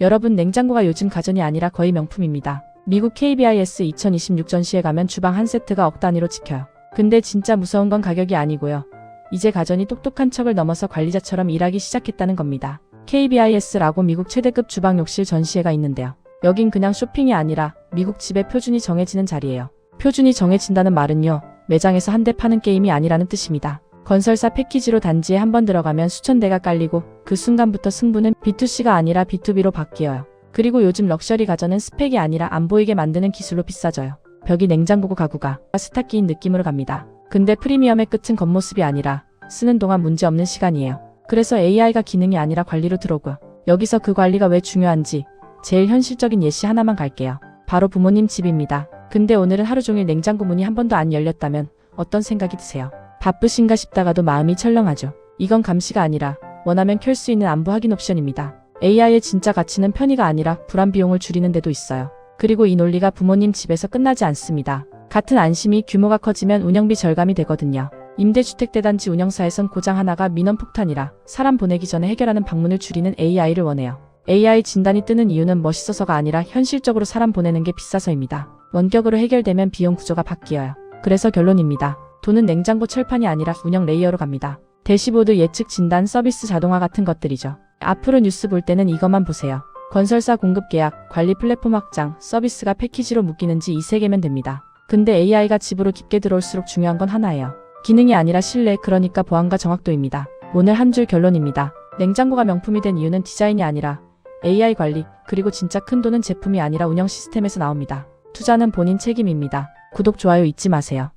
여러분 냉장고가 요즘 가전이 아니라 거의 명품입니다. 미국 KBIS 2026 전시회 가면 주방 한 세트가 억 단위로 찍혀요. 근데 진짜 무서운 건 가격이 아니고요. 이제 가전이 똑똑한 척을 넘어서 관리자처럼 일하기 시작했다는 겁니다. KBIS라고 미국 최대급 주방 욕실 전시회가 있는데요. 여긴 그냥 쇼핑이 아니라 미국 집의 표준이 정해지는 자리예요. 표준이 정해진다는 말은요. 매장에서 한 대 파는 게임이 아니라는 뜻입니다. 건설사 패키지로 단지에 한 번 들어가면 수천 대가 깔리고 그 순간부터 승부는 B2C가 아니라 B2B로 바뀌어요. 그리고 요즘 럭셔리 가전은 스펙이 아니라 안 보이게 만드는 기술로 비싸져요. 벽이 냉장고고 가구가 스타끼인 느낌으로 갑니다. 근데 프리미엄의 끝은 겉모습이 아니라 쓰는 동안 문제없는 시간이에요. 그래서 AI가 기능이 아니라 관리로 들어오고요. 여기서 그 관리가 왜 중요한지 제일 현실적인 예시 하나만 갈게요. 바로 부모님 집입니다. 근데 오늘은 하루 종일 냉장고 문이 한 번도 안 열렸다면 어떤 생각이 드세요? 바쁘신가 싶다가도 마음이 철렁하죠. 이건 감시가 아니라 원하면 켤 수 있는 안부 확인 옵션입니다. AI의 진짜 가치는 편의가 아니라 불안 비용을 줄이는 데도 있어요. 그리고 이 논리가 부모님 집에서 끝나지 않습니다. 같은 안심이 규모가 커지면 운영비 절감이 되거든요. 임대주택 대단지 운영사에선 고장 하나가 민원 폭탄이라 사람 보내기 전에 해결하는 방문을 줄이는 AI를 원해요. AI 진단이 뜨는 이유는 멋있어서가 아니라 현실적으로 사람 보내는 게 비싸서입니다. 원격으로 해결되면 비용 구조가 바뀌어요. 그래서 결론입니다. 돈은 냉장고 철판이 아니라 운영 레이어로 갑니다. 대시보드 예측 진단 서비스 자동화 같은 것들이죠. 앞으로 뉴스 볼 때는 이것만 보세요. 건설사 공급 계약, 관리 플랫폼 확장, 서비스가 패키지로 묶이는지 이 세 개면 됩니다. 근데 AI가 집으로 깊게 들어올수록 중요한 건 하나예요. 기능이 아니라 신뢰, 그러니까 보안과 정확도입니다. 오늘 한 줄 결론입니다. 냉장고가 명품이 된 이유는 디자인이 아니라 AI 관리, 그리고 진짜 큰 돈은 제품이 아니라 운영 시스템에서 나옵니다. 투자는 본인 책임입니다. 구독, 좋아요 잊지 마세요.